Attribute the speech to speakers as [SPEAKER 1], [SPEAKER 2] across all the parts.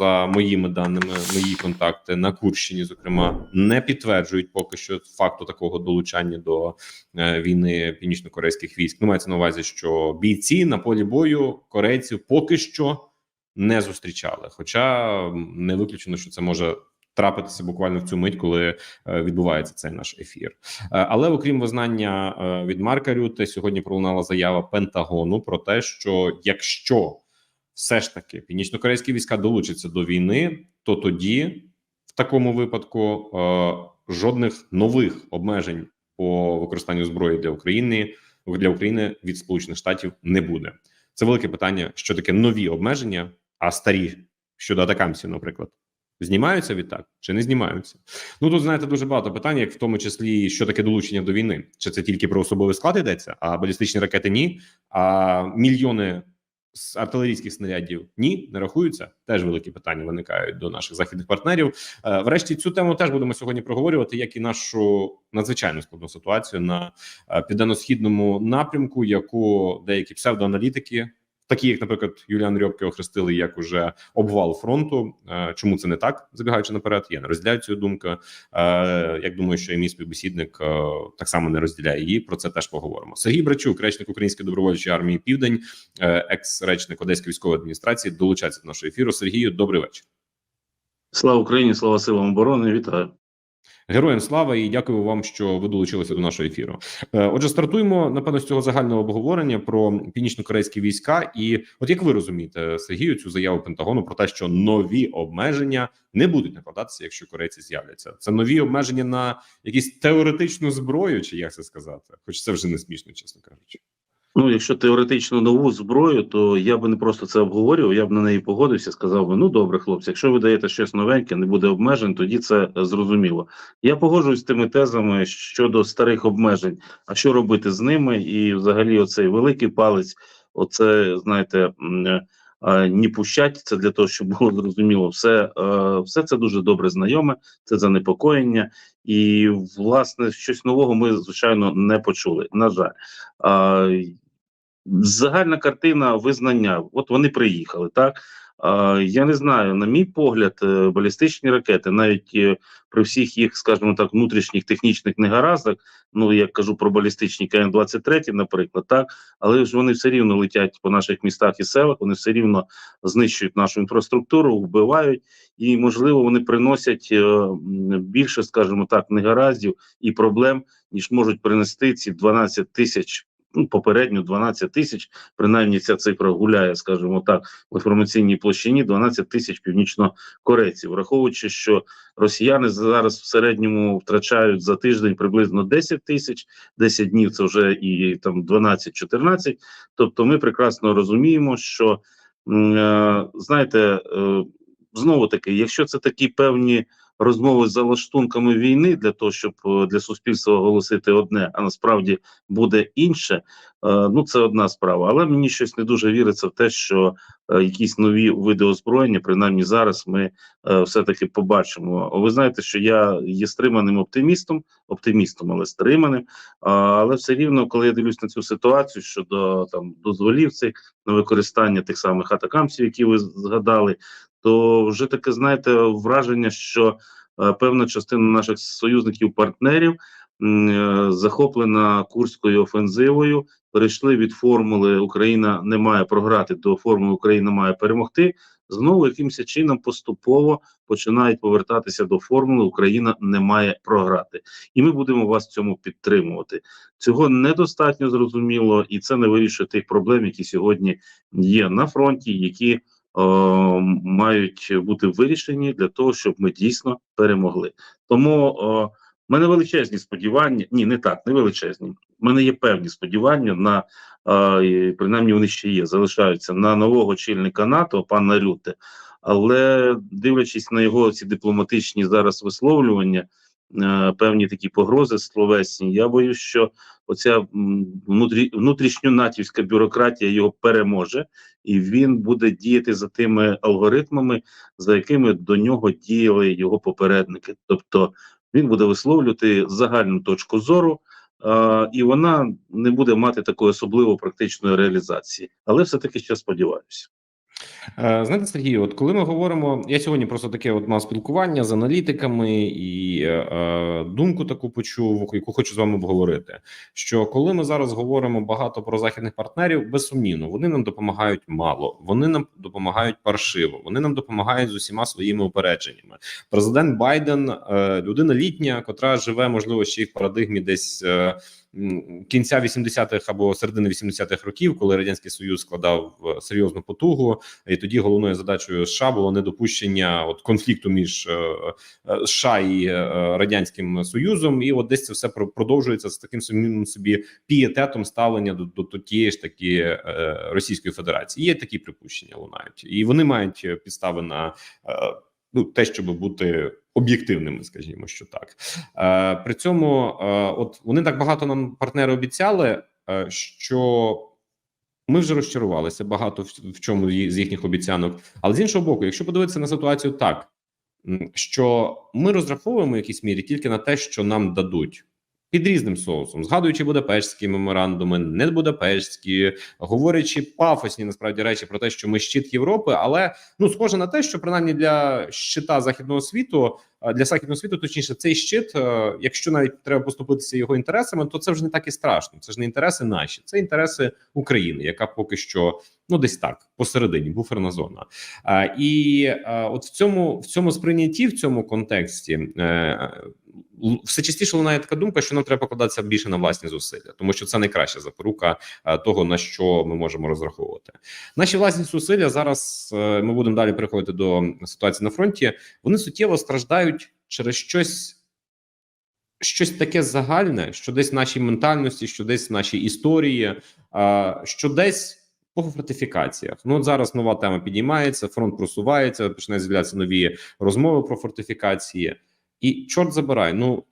[SPEAKER 1] за моїми даними, мої контакти на Курщині, зокрема, не підтверджують поки що факту такого долучання до е, війни північно-корейських військ. Ну, мається на увазі, що бійці на полі бою корейців поки що не зустрічали. Хоча не виключено, що це може трапитися буквально в цю мить, коли е, відбувається цей наш ефір. Е, Але окрім визнання від Марка Рюте, сьогодні пролунала заява Пентагону про те, що якщо все ж таки північно-корейські війська долучаться до війни, то тоді в такому випадку е, жодних нових обмежень по використанню зброї для України для України від Сполучених Штатів не буде. Це велике питання, що таке нові обмеження, а старі щодо атакамсів, наприклад. Знімаються відтак чи не знімаються? Ну тут знаєте дуже багато питань, як в тому числі що таке долучення до війни. Чи це тільки про особовий склад йдеться, а балістичні ракети ні, а мільйони з артилерійських снарядів ні, не рахуються. Теж великі питання виникають до наших західних партнерів. Е, Врешті цю тему теж будемо сьогодні проговорювати, як і нашу надзвичайно складну ситуацію на е, південно-східному напрямку, яку деякі псевдоаналітики. Такі, як, наприклад, Юліан Рьобки охрестили як уже обвал фронту. Е, Чому це не так? Забігаючи наперед, я не розділяю цю думку. Е, Як думаю, що і мій співбесідник е, так само не розділяє її. Про це теж поговоримо. Сергій Брачук, речник Української добровольчої армії Південь, екс-речник Одеської військової адміністрації, долучається до нашого ефіру. Сергію, добрий вечір.
[SPEAKER 2] Слава Україні, слава силам оборони. Вітаю.
[SPEAKER 1] Героям слава і дякую вам, що ви долучилися до нашого ефіру. Е, Отже, стартуємо напевно з цього загального обговорення про північно-корейські війська. І от як ви розумієте, Сергію, цю заяву Пентагону про те, що нові обмеження не будуть накладатися, якщо корейці з'являться. Це нові обмеження на якісь теоретичну зброю, чи як це сказати? Хоч це вже не смішно, чесно кажучи.
[SPEAKER 2] Ну, якщо теоретично нову зброю, то я би не просто це обговорював, я б на неї погодився, сказав би: ну добре, хлопці, якщо ви даєте щось новеньке, не буде обмежень, тоді це зрозуміло. Я погоджуюсь з тими тезами щодо старих обмежень. А що робити з ними? І взагалі, оцей великий палець, оце знаєте. е, е, Ні пущать, це для того, щоб було зрозуміло, все, е, все це дуже добре знайоме, це занепокоєння, і власне щось нового ми звичайно не почули. На жаль, загальна картина визнання. От вони приїхали, так. Я не знаю, на мій погляд, е, балістичні ракети, навіть е, при всіх їх, скажімо так, внутрішніх технічних негараздах, ну я кажу про балістичні КН-23, наприклад, так, але ж вони все рівно летять по наших містах і селах, вони все рівно знищують нашу інфраструктуру, вбивають, і можливо вони приносять е, більше, скажімо так, негараздів і проблем, ніж можуть принести ці 12 тисяч. Ну, попередньо 12 тисяч, принаймні ця цифра гуляє, скажімо так, в інформаційній площині 12 тисяч північнокорейців, враховуючи, що росіяни зараз в середньому втрачають за тиждень приблизно 10 тисяч, 10 днів це вже і там 12-14. Тобто, ми прекрасно розуміємо, що е, знаєте, е, знову таки, якщо це такі певні розмови за лаштунками війни для того, щоб е, для суспільства оголосити одне, а насправді буде інше. е, Ну це одна справа. Але мені щось не дуже віриться в те, що е, якісь нові види озброєння, принаймні зараз, ми е, все-таки побачимо. Ви знаєте, що я є стриманим оптимістом, оптимістом, але стриманим. Але все рівно, коли я дивлюсь на цю ситуацію щодо там дозволів цих на використання тих самих атакамсів, які ви згадали, то вже таке знаєте враження, що е, певна частина наших союзників партнерів е, захоплена курською офензивою, перейшли від формули Україна не має програти до формули Україна має перемогти. Знову якимось чином поступово починають повертатися до формули Україна не має програти, і ми будемо вас в цьому підтримувати. Цього недостатньо зрозуміло, і це не вирішує тих проблем, які сьогодні є на фронті, які мають бути вирішені для того, щоб ми дійсно перемогли. Тому е, в мене величезні сподівання. Ні, не так, не величезні. У мене є певні сподівання на е, принаймні вони ще є, залишаються на нового очільника НАТО, пана Рюте. Але дивлячись на його ці дипломатичні зараз висловлювання, е, певні такі погрози словесні, я боюсь, що оця внутрішньонатівська бюрократія його переможе, і він буде діяти за тими алгоритмами, за якими до нього діяли його попередники. Тобто він буде висловлювати загальну точку зору. е, і вона не буде мати такої особливо практичної реалізації, але все таки ще сподіваюся.
[SPEAKER 1] Е, Знаєте, Сергій, от коли ми говоримо, я сьогодні просто таке от мав спілкування з аналітиками і е, е, думку таку почув, яку хочу з вами обговорити. Що коли ми зараз говоримо багато про західних партнерів, безсумнівно, вони нам допомагають мало, вони нам допомагають паршиво, вони нам допомагають з усіма своїми упередженнями. Президент Байден, е, людина літня, котра живе, можливо, ще й в парадигмі десь. е, Кінця 80-х або середини 80-х років, коли радянський союз складав е, серйозну потугу, і тоді головною задачею США було недопущення от конфлікту між е, е, США і радянським союзом, і от десь це все про- продовжується з таким самим собі пієтетом ставлення до, до, до тієї ж таки Російської Федерації. Є такі припущення лунають, і вони мають підстави на ну те, щоб бути об'єктивними, скажімо, що так. Е, при цьому, е, от вони так багато нам партнери обіцяли, е, що. Ми вже розчарувалися багато в, чому з їхніх обіцянок. Але з іншого боку, якщо подивитися на ситуацію так, що ми розраховуємо в якійсь мірі тільки на те, що нам дадуть. Під різним соусом, згадуючи Будапештські меморандуми, не Будапештські, говорячи пафосні насправді речі про те, що ми щит Європи, але ну схоже на те, що принаймні для щита західного світу, для західного світу, точніше, цей щит, е, якщо навіть треба поступитися його інтересами, то це вже не так і страшно. Це ж не інтереси наші, це інтереси України, яка поки що ну десь так посередині, буферна зона. І от в цьому в цьому сприйнятті, в цьому контексті. Е, все частіше лунає така думка, що нам треба покладатися більше на власні зусилля, тому що це найкраща запорука е, того, на що ми можемо розраховувати. Наші власні зусилля зараз е, ми будемо далі переходити до ситуації на фронті. Вони суттєво страждають через щось. Щось таке загальне, що десь в нашій ментальності, що десь в нашій історії, що десь по фортифікаціях. Ну от зараз нова тема підіймається, фронт просувається, починають з'являтися нові розмови про фортифікації, і чорт забирай. Ну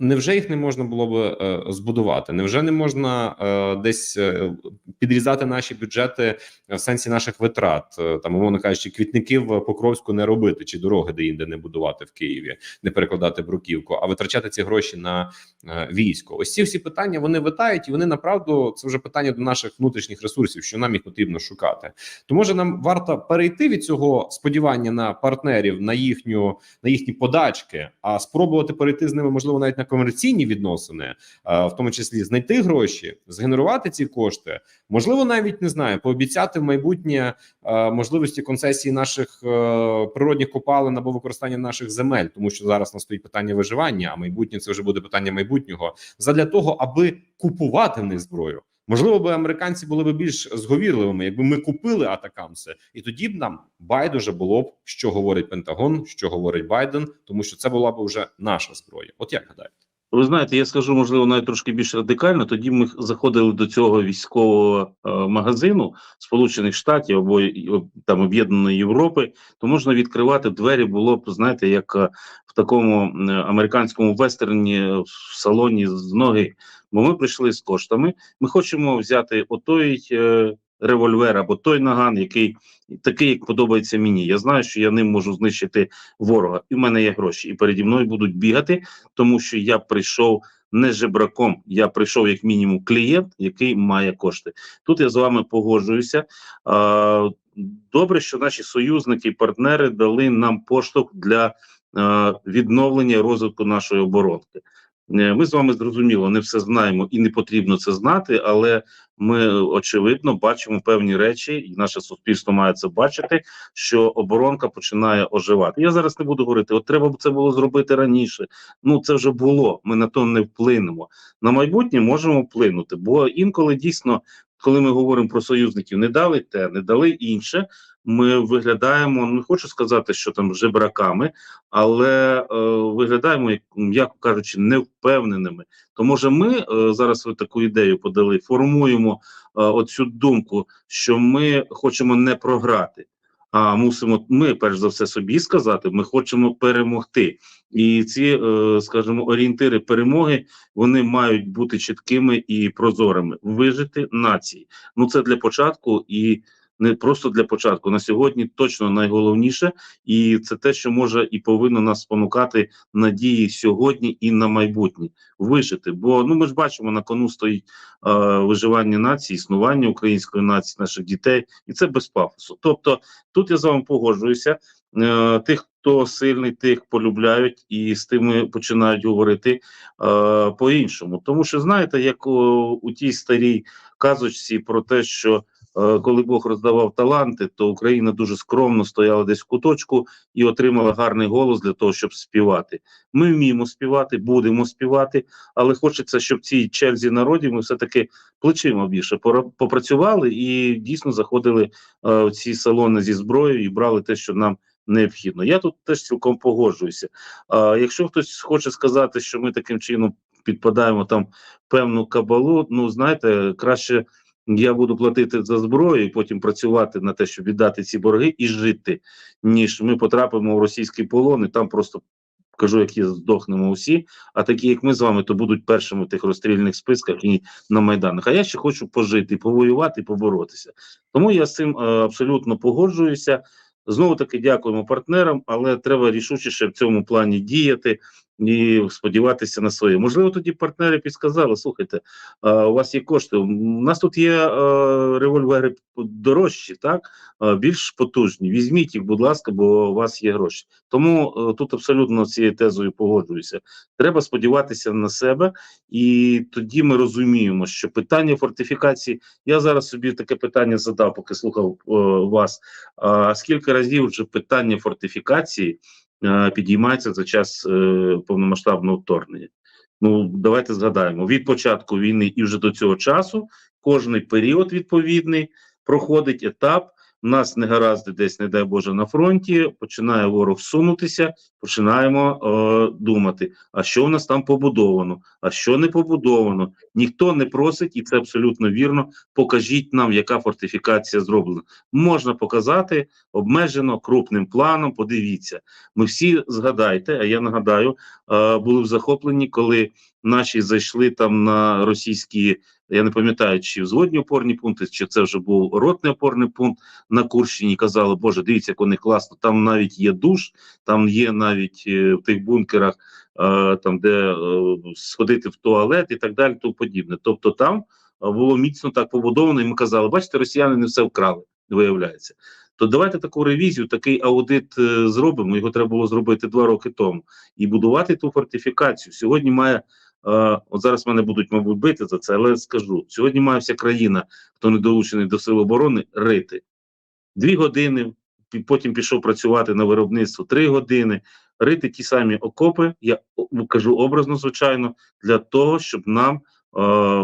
[SPEAKER 1] невже їх не можна було б е, збудувати? Невже не можна е, десь е, підрізати наші бюджети в сенсі наших витрат? Там, умовно кажучи, квітників Покровську не робити, чи дороги де інде не будувати в Києві, не перекладати бруківку, а витрачати ці гроші на військо. Ось ці всі питання вони витають, і вони направду це вже питання до наших внутрішніх ресурсів, що нам їх потрібно шукати. То може нам варто перейти від цього сподівання на партнерів, на їхню на їхні подачки, а спробувати перейти з ними, можливо, навіть на комерційні відносини, в тому числі знайти гроші, згенерувати ці кошти, можливо, навіть не знаю, пообіцяти в майбутнє можливості концесії наших е, природних копалин або використання наших земель, тому що зараз нас стоїть питання виживання, а майбутнє це вже буде питання майбутнього, задля того, аби купувати в них зброю. Можливо, би американці були б більш зговірливими, якби ми купили атакамси, і тоді б нам байдуже було б, що говорить Пентагон, що говорить Байден, тому що це була б вже наша зброя. От як гадаєте?
[SPEAKER 2] Ви знаєте, я скажу, можливо, навіть трошки більш радикально. Тоді ми заходили до цього військового е, магазину Сполучених Штатів або там Об'єднаної Європи, то можна відкривати двері було б, знаєте, як е, в такому американському вестерні е, в салоні з ноги. Бо ми прийшли з коштами. Ми хочемо взяти отой е, револьвер або той наган, який такий, як подобається мені. Я знаю, що я ним можу знищити ворога, і в мене є гроші, і переді мною будуть бігати тому що я прийшов не жебраком, я прийшов як мінімум клієнт, який має кошти. Тут я з вами погоджуюся. Добре, що наші союзники і партнери дали нам поштовх для відновлення і розвитку нашої оборонки. Е, Ми з вами зрозуміло, не все знаємо і не потрібно це знати, але ми очевидно бачимо певні речі, і наше суспільство має це бачити, що оборонка починає оживати. Я зараз не буду говорити, от треба б це було зробити раніше. Ну це вже було. Ми на то не вплинемо. На майбутнє можемо вплинути, бо інколи дійсно, коли ми говоримо про союзників, не дали те, не дали інше. Ми виглядаємо, не хочу сказати, що там жебраками, але е, виглядаємо, як м'яко кажучи, невпевненими. То може, ми е, зараз ви таку ідею подали, формуємо е, оцю думку, що ми хочемо не програти. А мусимо ми перш за все собі сказати, ми хочемо перемогти, і ці, е, скажімо, орієнтири перемоги вони мають бути чіткими і прозорими. Вижити нації. Ну це для початку і не просто для початку. На сьогодні точно найголовніше, і це те, що може і повинно нас спонукати надії сьогодні і на майбутнє вижити. Бо ну ми ж бачимо, на кону стоїть е, виживання нації, існування української нації, наших дітей, і це без пафосу. Тобто, тут я з вами погоджуюся. Е, тих, хто сильний, тих полюбляють, і з тими починають говорити е, по-іншому. Тому що знаєте, як о, у тій старій казочці про те, що е, коли Бог роздавав таланти, то Україна дуже скромно стояла десь в куточку і отримала гарний голос для того, щоб співати. Ми вміємо співати, будемо співати, але хочеться, щоб в цій черзі народів ми все таки плечима більше попрацювали і дійсно заходили е, в ці салони зі зброєю і брали те, що нам необхідно. Я тут теж цілком погоджуюся. А якщо хтось хоче сказати, що ми таким чином підпадаємо там певну кабалу, ну знаєте, краще я буду платити за зброю і потім працювати на те, щоб віддати ці борги і жити, ніж ми потрапимо в російський полон і там просто. Кажу, які здохнемо усі, а такі, як ми з вами, то будуть першими в тих розстрільних списках і на майданах. А я ще хочу пожити, повоювати, поборотися. Тому я з цим е, абсолютно погоджуюся. Знову таки дякуємо партнерам, але треба рішучіше в цьому плані діяти і сподіватися на своє. Можливо, тоді партнери підсказали: слухайте, у вас є кошти. У нас тут є револьвери дорожчі, так більш потужні. Візьміть їх, будь ласка, бо у вас є гроші. Тому е, тут абсолютно цією тезою погоджуюся. Треба сподіватися на себе, і тоді ми розуміємо, що питання фортифікації. Я зараз собі таке питання задав, поки слухав е, вас. А скільки разів вже питання фортифікації підіймається за час е, повномасштабного вторгнення? Ну давайте згадаємо від початку війни і вже до цього часу кожний період відповідний проходить етап. Нас негаразди десь, не дай Боже, на фронті. Починає ворог сунутися. Починаємо е, думати: а що в нас там побудовано, а що не побудовано. Ніхто не просить, і це абсолютно вірно. Покажіть нам, яка фортифікація зроблена. Можна показати обмежено крупним планом. Подивіться, ми всі згадайте. А я нагадаю, е, були в захоплені, коли наші зайшли там на російські. Я не пам'ятаю, чи взводні опорні пункти, чи це вже був ротний опорний пункт на Курщині. Казали, Боже, дивіться, як вони класно. Там навіть є душ, там є навіть е, в тих бункерах, е, там де е, сходити в туалет і так далі, тому подібне. Тобто там було міцно так побудовано, і ми казали, бачите, росіяни не все вкрали, виявляється. То давайте таку ревізію, такий аудит зробимо. Його треба було зробити два роки тому і будувати ту фортифікацію. Сьогодні має от зараз мене будуть, мабуть, бити за це, але скажу: сьогодні має вся країна, хто не долучений до сил оборони, рити дві години. Потім пішов працювати на виробництво три години, рити ті самі окопи. Я кажу образно, звичайно, для того, щоб нам е,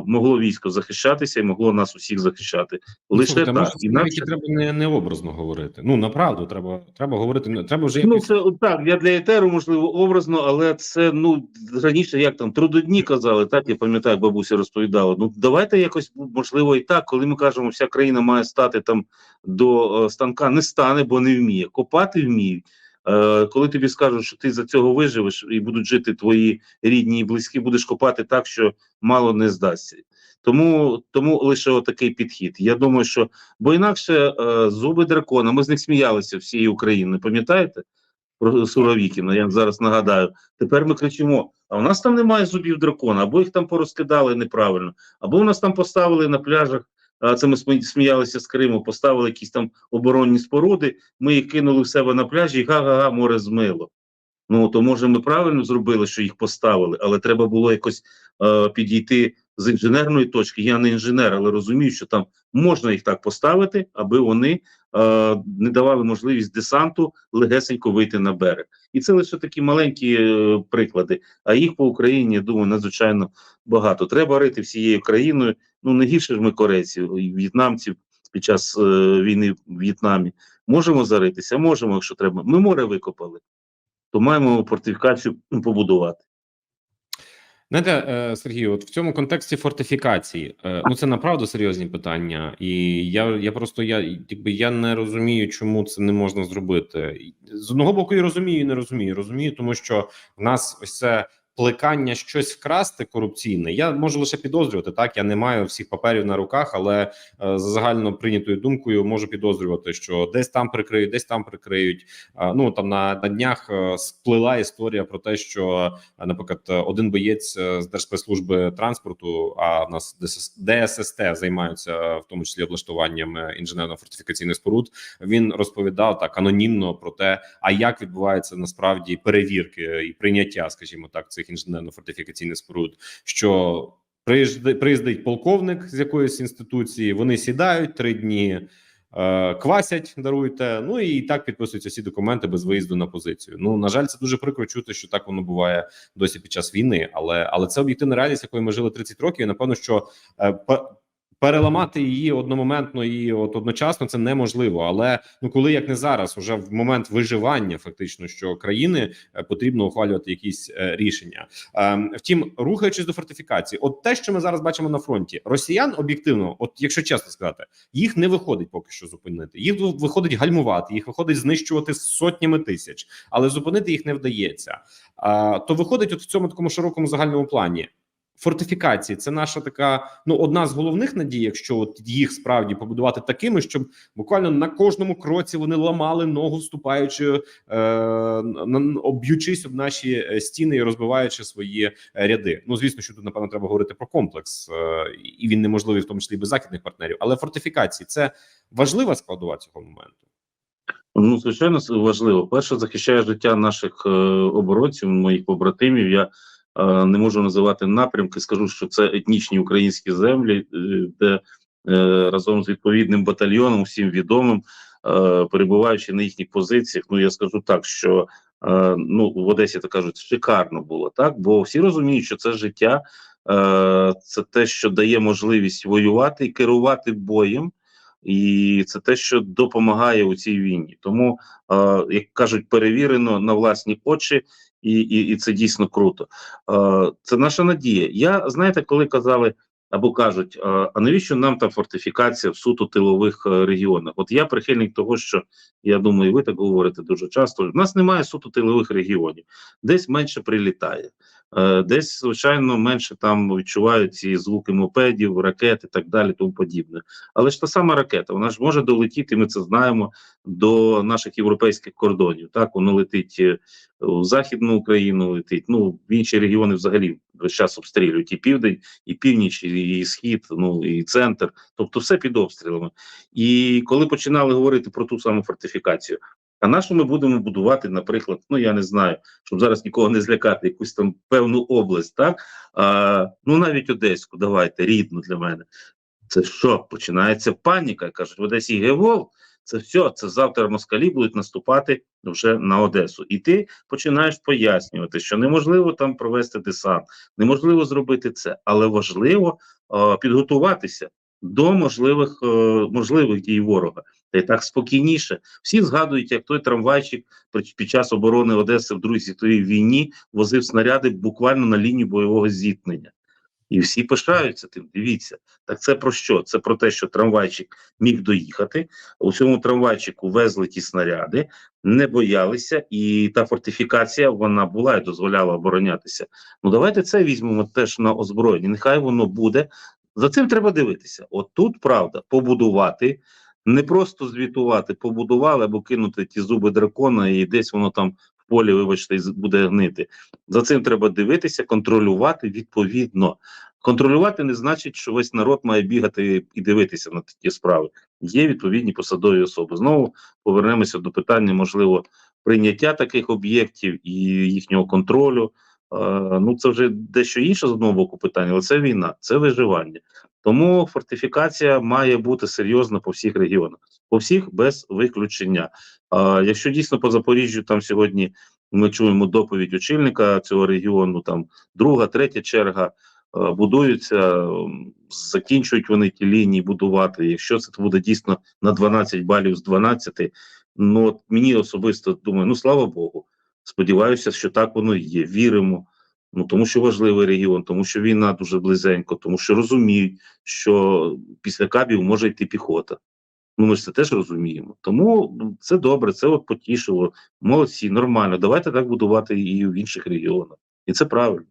[SPEAKER 2] могло військо захищатися і могло нас усіх захищати. Лише
[SPEAKER 1] Слухайте,
[SPEAKER 2] так.
[SPEAKER 1] може,
[SPEAKER 2] Інакше
[SPEAKER 1] треба не, не образно говорити. Ну направду треба, треба говорити. не- Треба вже
[SPEAKER 2] Ну, це так, я для етеру, можливо, образно, але це ну раніше як там трудодні казали, так я пам'ятаю, бабуся розповідала. Ну давайте якось можливо і так, коли ми кажемо, вся країна має стати там до е, станка, не стане, бо не вміє. Копати вміють. Е, коли тобі скажуть, що ти за цього виживеш і будуть жити твої рідні і близькі, будеш копати так, що мало не здасться. Тому тому лише отакий підхід. Я думаю, що бо інакше е, зуби дракона. Ми з них сміялися всією Україною. Пам'ятаєте? Про Суровікіна, я зараз нагадаю. Тепер ми кричимо: а у нас там немає зубів дракона, або їх там порозкидали неправильно, або у нас там поставили на пляжах. Це ми смі- сміялися з Криму, поставили якісь там оборонні споруди. Ми їх кинули в себе на пляжі, і га-га-га, море змило. Ну то може ми правильно зробили, що їх поставили, але треба було якось е, підійти з інженерної точки. Я не інженер, але розумію, що там можна їх так поставити, аби вони е, не давали можливість десанту легесенько вийти на берег. І це лише такі маленькі е, приклади. А їх по Україні, я думаю, надзвичайно багато. Треба рити всією країною. Ну не гірше ж ми корейців в'єтнамців під час е, війни в В'єтнамі. Можемо заритися, можемо, якщо треба. Ми море викопали, то маємо фортифікацію побудувати.
[SPEAKER 1] Знаєте, е, Сергію, от в цьому контексті фортифікації, е, ну це направду серйозні питання, і я я просто я якби я не розумію, чому це не можна зробити. З одного боку, я розумію, і не розумію. Розумію, тому що в нас ось це плекання щось вкрасти корупційне. Я можу лише підозрювати. Так я не маю всіх паперів на руках, але е, за загально прийнятою думкою можу підозрювати, що десь там прикриють, десь там прикриють. Е, ну там на, на днях е, сплила історія про те, що, наприклад, один боєць з Держспецслужби транспорту, а в нас ДСС, ДССТ займаються в тому числі облаштуванням інженерно-фортифікаційних споруд. Він розповідав так анонімно про те, а як відбуваються насправді перевірки і прийняття, скажімо так, цих інженерно-фортифікаційних споруд. Що приїздить полковник з якоїсь інституції, вони сідають три дні. е, Квасять, даруйте. Ну і так підписуються всі документи без виїзду на позицію. Ну на жаль, це дуже прикро чути, що так воно буває досі під час війни. Але але це об'єктивна реальність, якою ми жили 30 років. І напевно, що е, переламати її одномоментно і от одночасно це неможливо. Але ну коли як не зараз, уже в момент виживання, фактично, що країни е, потрібно ухвалювати якісь е, рішення. Ем, втім, рухаючись до фортифікації, от те, що ми зараз бачимо на фронті, росіян об'єктивно, от якщо чесно сказати, їх не виходить поки що зупинити. Їх виходить гальмувати, їх виходить знищувати сотнями тисяч, але зупинити їх не вдається. То виходить, от в цьому такому широкому загальному плані. Фортифікації це наша така ну одна з головних надій, якщо от їх справді побудувати такими, щоб буквально на кожному кроці вони ламали ногу, ступаючи, е, об'ючись об наші е, стіни і розбиваючи свої е, ряди. Ну звісно, що тут напевно треба говорити про комплекс, е, і він неможливий, в тому числі без західних партнерів. Але фортифікації це важлива складова цього моменту.
[SPEAKER 2] Ну, звичайно, важливо. Перше, захищає життя наших е, оборонців, моїх побратимів. Я не можу називати напрямки. Скажу, що це етнічні українські землі, е, де е, разом з відповідним батальйоном, всім відомим, е, перебуваючи на їхніх позиціях, ну я скажу так, що е, ну в Одесі то кажуть, шикарно було так, бо всі розуміють, що це життя, е, це те, що дає можливість воювати і керувати боєм. І це те, що допомагає у цій війні. Тому, е, як кажуть, перевірено на власні очі, і, і, і це дійсно круто. Е, це наша надія. Я знаєте, коли казали або кажуть, е, а навіщо нам та фортифікація в суто тилових е, регіонах? От я прихильник того, що я думаю, ви так говорите дуже часто. У нас немає суто тилових регіонів, десь менше прилітає. Е, Десь, звичайно, менше там відчувають ці звуки мопедів, ракет і так далі, тому подібне. Але ж та сама ракета, вона ж може долетіти, ми це знаємо, до наших європейських кордонів. Так, воно летить у Західну Україну, летить. Ну, в інші регіони взагалі весь час обстрілюють і південь, і північ, і, схід, ну і центр. Тобто все під обстрілами. І коли починали говорити про ту саму фортифікацію, а на що ми будемо будувати, наприклад, ну я не знаю, щоб зараз нікого не злякати, якусь там певну область, так а, ну навіть Одеську, давайте рідну для мене. Це що? Починається паніка. Кажуть, в Одесі Гевол, це все, це завтра москалі будуть наступати вже на Одесу. І ти починаєш пояснювати, що неможливо там провести десант, неможливо зробити це, але важливо е, підготуватися до можливих е, можливих дій ворога. Та й так спокійніше. Всі згадують, як той трамвайчик під час оборони Одеси в Другій світовій війні возив снаряди буквально на лінію бойового зіткнення. І всі пишаються тим. Дивіться, так це про що? Це про те, що трамвайчик міг доїхати. У цьому трамвайчику везли ті снаряди, не боялися, і та фортифікація вона була і дозволяла оборонятися. Ну давайте це візьмемо теж на озброєння. Нехай воно буде. За цим треба дивитися. От тут правда, побудувати, не просто звітувати, побудували або кинути ті зуби дракона, і десь воно там полі, вибачте, буде гнити. За цим треба дивитися, контролювати відповідно. Контролювати не значить, що весь народ має бігати і дивитися на такі справи. Є відповідні посадові особи. Знову повернемося до питання, можливо, прийняття таких об'єктів і їхнього контролю. Ну, це вже дещо інше з одного боку питання, але це війна, це виживання. Тому фортифікація має бути серйозна по всіх регіонах, по всіх без виключення. А якщо дійсно по Запоріжжю там сьогодні ми чуємо доповідь очільника цього регіону, там друга, третя черга будуються, закінчують вони ті лінії будувати. Якщо це буде дійсно на 12 балів з 12, ну от мені особисто думаю, ну слава Богу. Сподіваюся, що так воно є. Віримо. Ну тому що важливий регіон, тому що війна дуже близенько, тому що розуміють, що після кабів може йти піхота. Ну ми ж це теж розуміємо. Тому це добре, це от потішило. Молодці, нормально. Давайте так будувати і в інших регіонах. І це правильно.